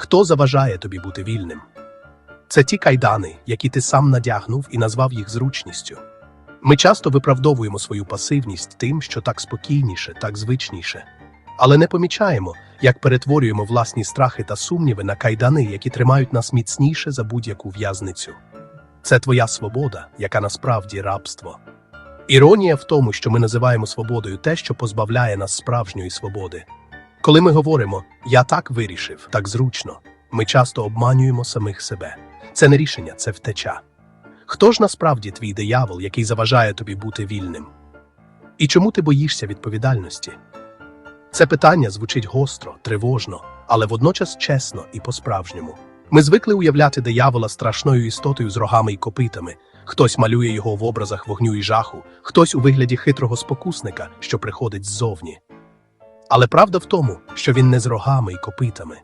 Хто заважає тобі бути вільним? Це ті кайдани, які ти сам надягнув і назвав їх зручністю. Ми часто виправдовуємо свою пасивність тим, що так спокійніше, так звичніше. Але не помічаємо, як перетворюємо власні страхи та сумніви на кайдани, які тримають нас міцніше за будь-яку в'язницю. Це твоя свобода, яка насправді рабство. Іронія в тому, що ми називаємо свободою те, що позбавляє нас справжньої свободи. Коли ми говоримо Я так вирішив, так зручно, ми часто обманюємо самих себе. Це не рішення, це втеча. Хто ж насправді твій диявол, який заважає тобі бути вільним? І чому ти боїшся відповідальності? Це питання звучить гостро, тривожно, але водночас чесно і по-справжньому. Ми звикли уявляти диявола страшною істотою з рогами й копитами. Хтось малює його в образах вогню і жаху, хтось у вигляді хитрого спокусника, що приходить ззовні. Але правда в тому, що він не з рогами й копитами.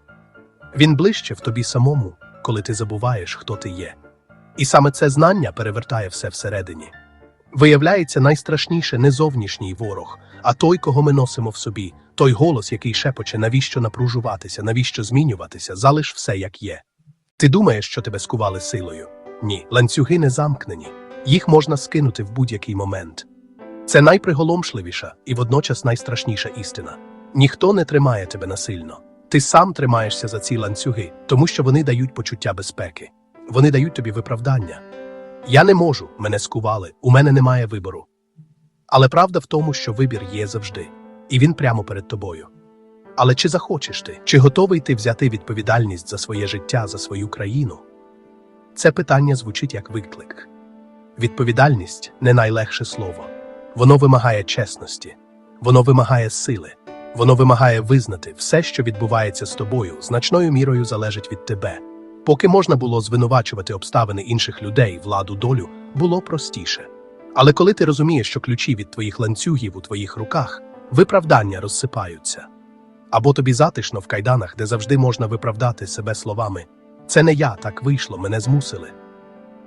Він ближче в тобі самому, коли ти забуваєш, хто ти є. І саме це знання перевертає все всередині. Виявляється, найстрашніше не зовнішній ворог, а той, кого ми носимо в собі, той голос, який шепоче, навіщо напружуватися, навіщо змінюватися, залиш все як є. Ти думаєш, що тебе скували силою? Ні, ланцюги не замкнені, їх можна скинути в будь-який момент. Це найприголомшливіша і водночас найстрашніша істина. Ніхто не тримає тебе насильно. Ти сам тримаєшся за ці ланцюги, тому що вони дають почуття безпеки. Вони дають тобі виправдання. Я не можу, мене скували, у мене немає вибору. Але правда в тому, що вибір є завжди, і він прямо перед тобою. Але чи захочеш ти, чи готовий ти взяти відповідальність за своє життя, за свою країну? Це питання звучить як виклик. Відповідальність не найлегше слово. Воно вимагає чесності, воно вимагає сили, воно вимагає визнати все, що відбувається з тобою, значною мірою залежить від тебе. Поки можна було звинувачувати обставини інших людей, владу, долю, було простіше. Але коли ти розумієш, що ключі від твоїх ланцюгів у твоїх руках, виправдання розсипаються. Або тобі затишно в кайданах, де завжди можна виправдати себе словами Це не я, так вийшло, мене змусили.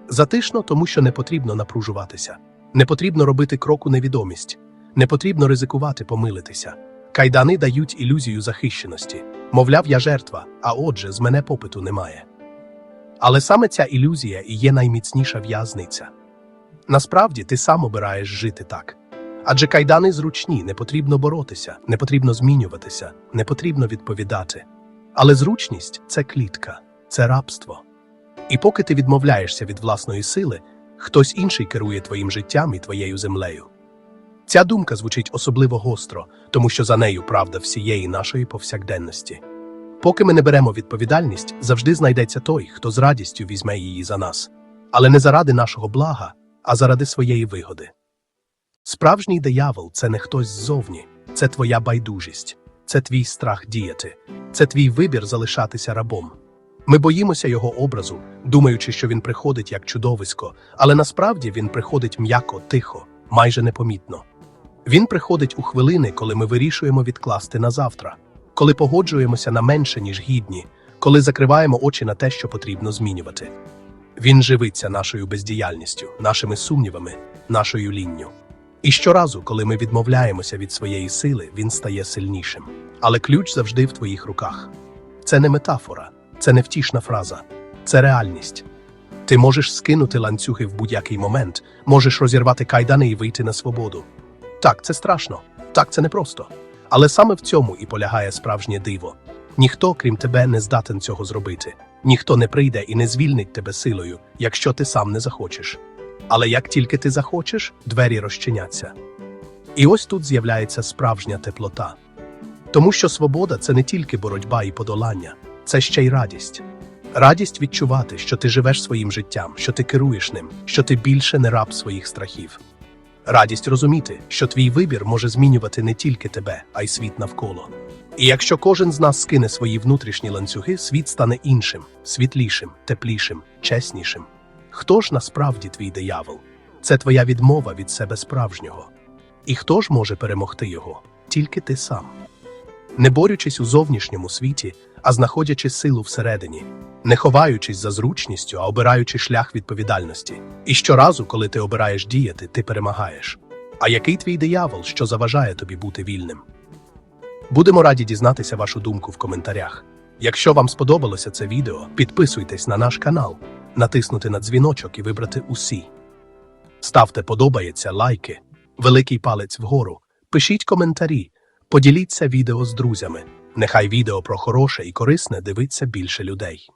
Затишно, тому що не потрібно напружуватися, не потрібно робити крок у невідомість, не потрібно ризикувати помилитися. Кайдани дають ілюзію захищеності. Мовляв, я жертва, а отже, з мене попиту немає. Але саме ця ілюзія і є найміцніша в'язниця. Насправді ти сам обираєш жити так. Адже кайдани зручні, не потрібно боротися, не потрібно змінюватися, не потрібно відповідати. Але зручність це клітка, це рабство. І поки ти відмовляєшся від власної сили, хтось інший керує твоїм життям і твоєю землею. Ця думка звучить особливо гостро, тому що за нею правда всієї нашої повсякденності. Поки ми не беремо відповідальність, завжди знайдеться той, хто з радістю візьме її за нас, але не заради нашого блага, а заради своєї вигоди. Справжній диявол це не хтось ззовні, це твоя байдужість, це твій страх діяти, це твій вибір залишатися рабом. Ми боїмося його образу, думаючи, що він приходить як чудовисько, але насправді він приходить м'яко, тихо, майже непомітно. Він приходить у хвилини, коли ми вирішуємо відкласти на завтра, коли погоджуємося на менше, ніж гідні, коли закриваємо очі на те, що потрібно змінювати. Він живиться нашою бездіяльністю, нашими сумнівами, нашою лінню. І щоразу, коли ми відмовляємося від своєї сили, він стає сильнішим. Але ключ завжди в твоїх руках. Це не метафора, це не втішна фраза, це реальність. Ти можеш скинути ланцюги в будь-який момент, можеш розірвати кайдани і вийти на свободу. Так, це страшно, так це непросто. Але саме в цьому і полягає справжнє диво. Ніхто, крім тебе, не здатен цього зробити. Ніхто не прийде і не звільнить тебе силою, якщо ти сам не захочеш. Але як тільки ти захочеш, двері розчиняться. І ось тут з'являється справжня теплота. Тому що свобода це не тільки боротьба і подолання, це ще й радість. Радість відчувати, що ти живеш своїм життям, що ти керуєш ним, що ти більше не раб своїх страхів. Радість розуміти, що твій вибір може змінювати не тільки тебе, а й світ навколо. І якщо кожен з нас скине свої внутрішні ланцюги, світ стане іншим, світлішим, теплішим, чеснішим. Хто ж насправді твій диявол? Це твоя відмова від себе справжнього. І хто ж може перемогти його? Тільки ти сам. Не борючись у зовнішньому світі, а знаходячи силу всередині, не ховаючись за зручністю, а обираючи шлях відповідальності. І щоразу, коли ти обираєш діяти, ти перемагаєш. А який твій диявол, що заважає тобі бути вільним? Будемо раді дізнатися вашу думку в коментарях. Якщо вам сподобалося це відео, підписуйтесь на наш канал, натиснути на дзвіночок і вибрати усі. Ставте подобається, лайки, великий палець вгору, пишіть коментарі, поділіться відео з друзями. Нехай відео про хороше і корисне дивиться більше людей.